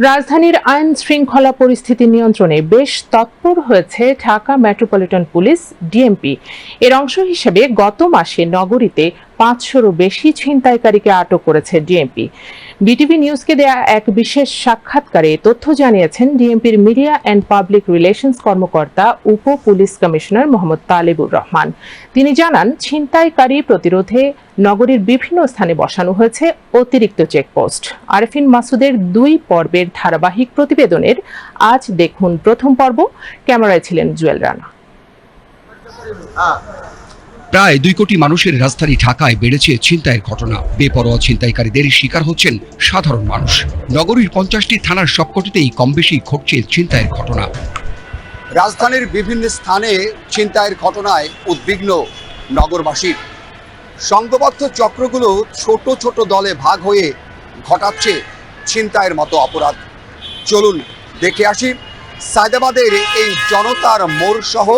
রাজধানীর আইন শৃঙ্খলা পরিস্থিতি নিয়ন্ত্রণে বেশ তৎপর হয়েছে ঢাকা মেট্রোপলিটন পুলিশ, ডিএমপি। এর অংশ হিসেবে গত মাসে নগরীতে পাঁচশোরও বেশি ছিনতাইকারীকে আটক করেছে ডিএমপি বিটিভি নিউজকে দেয়া এক বিশেষ সাক্ষাৎকারে তথ্য জানিয়েছেন ডিএমপির মিডিয়া অ্যান্ড পাবলিক রিলেশনস কর্মকর্তা উপ পুলিশ কমিশনার মোহাম্মদ তালেবুর রহমান। তিনি জানান, ছিনতাইকারী প্রতিরোধে নগরীর বিভিন্ন স্থানে বসানো হয়েছে অতিরিক্ত চেকপোস্ট। আরফিন মাসুদের দুই পর্বের ধারাবাহিক প্রতিবেদনের আজ দেখুন প্রথম পর্ব। ক্যামেরায় ছিলেন জুয়েল রানা। প্রায় দুই কোটি মানুষের রাজধানী ঢাকায় বেড়েছে ছিনতাইয়ের ঘটনা। বেপরোয়া ছিনতাইকারীদের শিকার হচ্ছেন সাধারণ মানুষ। নগরীর পঞ্চাশটি থানার সবকটিতেই কম বেশি ঘটছে ছিনতাইয়ের ঘটনা। রাজধানীর বিভিন্ন স্থানে ছিনতাইয়ের ঘটনায় উদ্বিগ্ন নগরবাসীর সংঘবদ্ধ চক্রগুলো ছোট ছোট দলে ভাগ হয়ে ঘটাচ্ছে ছিনতাইয়ের মতো অপরাধ। চলুন দেখে আসি সায়দাবাদের এই জনতার মোড় সহ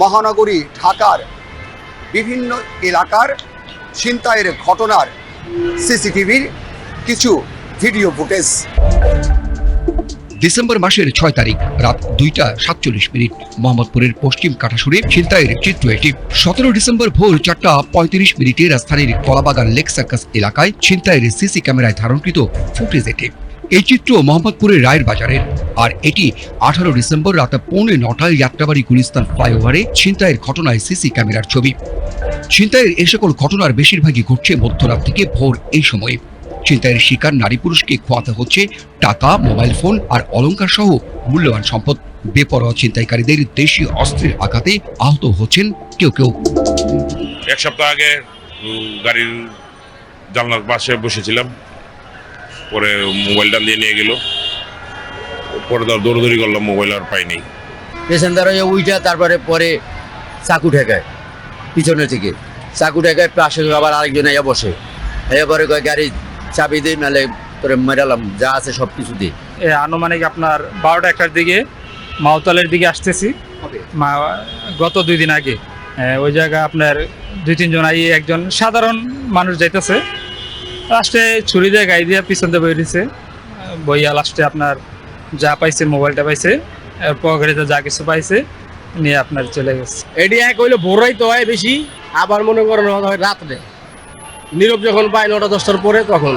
মহানগরী ঢাকার বিভিন্ন এলাকার ছিনতাইয়ের ঘটনার সিসিটিভির কিছু ভিডিও ফুটেজ। ডিসেম্বর মাসের ছয় তারিখ, রাত দুইটা সাতচল্লিশ মিনিট, মোহাম্মদপুরের পশ্চিম কাঠাসুরে ছিনতাইয়ের চিত্র এটি। সতেরো ডিসেম্বর ভোর চারটা পঁয়ত্রিশ মিনিটে রাজধানীর কলাবাগান লেক সার্কাস এলাকায় ছিনতাইয়ের সিসি ক্যামেরায় ধারণকৃত ফুটেজ এটি। এই চিত্র মোহাম্মদপুরের রায়ের বাজারের। আর এটি আঠারো ডিসেম্বর রাত পৌনে নটায় যাত্রাবাড়ি গুলিস্তান ফ্লাইওভারে ছিনতাইয়ের ঘটনায় সিসি ক্যামেরার ছবি। ছিনতাইয়ের এই সকল ঘটনার বেশিরভাগই ঘটছে মধ্যরাত থেকে ভোর এই সময়ে। ছিনতাইয়ের শিকার নারী পুরুষকে খোয়াতে হচ্ছে টাকা, মোবাইল ফোন আর অলংকার সহ মূল্যবান সম্পদ। বেপরোয়া ছিনতাইকারীদের দেশীয় অস্ত্রের আঘাতে আহত হচ্ছেন কেউ কেউ। এক সপ্তাহ আগে গাড়ির জানলার পাশে বসেছিলাম। পরে মোবাইলটা দিয়ে নিয়ে গেল। পরে তো দৌড়দৌড়ি করলাম মোবাইল আর পাইনি। পেশেন্টার হয়ে উইটা তারপরে পরে চাকু ঠেকায় পিছনের থেকে চাকু ঠেকায় পাশে আবার আরেকজন এসে বসে। এরপরে কয় গাড়ি চাবি দিই নাহলে তোরে মেরালাম যা আছে সব কিছু দিই এ আনুমানিক আপনার বারোটা একটার দিকে মাওতালের দিকে আসতেছি। মা গত দুই দিন আগে। ওই জায়গায় আপনার দুই তিনজন আই একজন সাধারণ মানুষ যাইতেছে। লাস্টে ছুরি দিয়ে গাই দিয়ে পিছন দিয়ে বেরিয়েছে বইয়া লাস্টে আপনার যা পাইছে মোবাইলটা পাইছে পকেটে যা কিছু পাইছে নিয়ে আপনার চলে গেছে। এটি এক হইলে ভোরাই তো হয় বেশি আবার মনে করেন হয় রাত্রে। নীরব যখন পায় নটা দশটার পরে তখন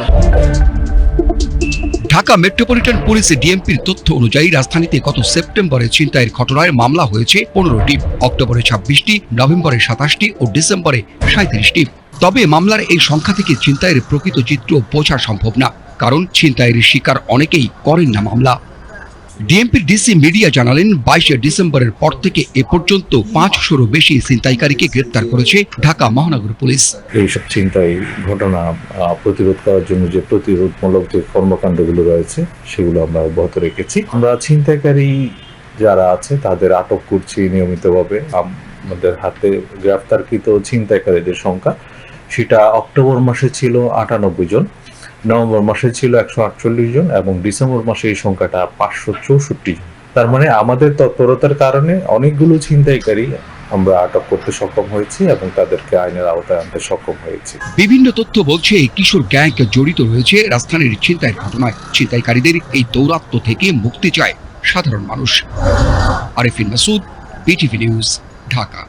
ঢাকা মেট্রোপলিটন পুলিশ ডিএমপির তথ্য অনুযায়ী রাজধানীতে গত সেপ্টেম্বরে ছিনতাইয়ের ঘটনায় মামলা হয়েছে পনেরোটি অক্টোবরে ছাব্বিশটি নভেম্বরে সাতাশটি ও ডিসেম্বরে সাঁত্রিশটি তবে মামলার এই সংখ্যা থেকে ছিনতাইয়ের প্রকৃত চিত্র বোঝা সম্ভব না, কারণ ছিনতাইয়ের শিকার অনেকেই করেন না মামলা। ডিএমপির ডিসি মিডিয়া জানালেন, বাইশে ডিসেম্বরের পর থেকে এ পর্যন্ত পাঁচশোরও বেশি ছিনতাইকারীকে গ্রেপ্তার করেছে ঢাকা মহানগর পুলিশ। এইসব ছিনতাই ঘটনা প্রতিরোধ করার জন্য যে প্রতিরোধমূলক যে কর্মকাণ্ডগুলো রয়েছে, সেগুলো আমরা অব্যাহত রেখেছি। আমরা ছিনতাইকারী যারা আছে, তাদের আটক করছি নিয়মিতভাবে। আমাদের হাতে গ্রেফতারকৃত ছিনতাইকারীদের সংখ্যা সেটা অক্টোবর মাসে ছিল আটানব্বই জন, নভেম্বর মাসে ছিল একশো আটচল্লিশ জন এবং ডিসেম্বর মাসে এই সংখ্যাটা পাঁচশো চৌষট্টি জন। তার মানে আমাদের তৎপরতার কারণে অনেকগুলো ছিনতাইকারী আমরা আটক করতে সক্ষম হয়েছি এবং তাদেরকে আইনের আওতায় আনতে সক্ষম হয়েছি। বিভিন্ন তথ্য বলছে এই কিশোর গ্যাং জড়িত রয়েছে রাজধানীর ছিনতাইয়ের ঘটনায়। ছিনতাইকারীদের এই দৌরাত্ম থেকে মুক্তি চায় সাধারণ মানুষ। Arifin Masud, BTV news, Dhaka.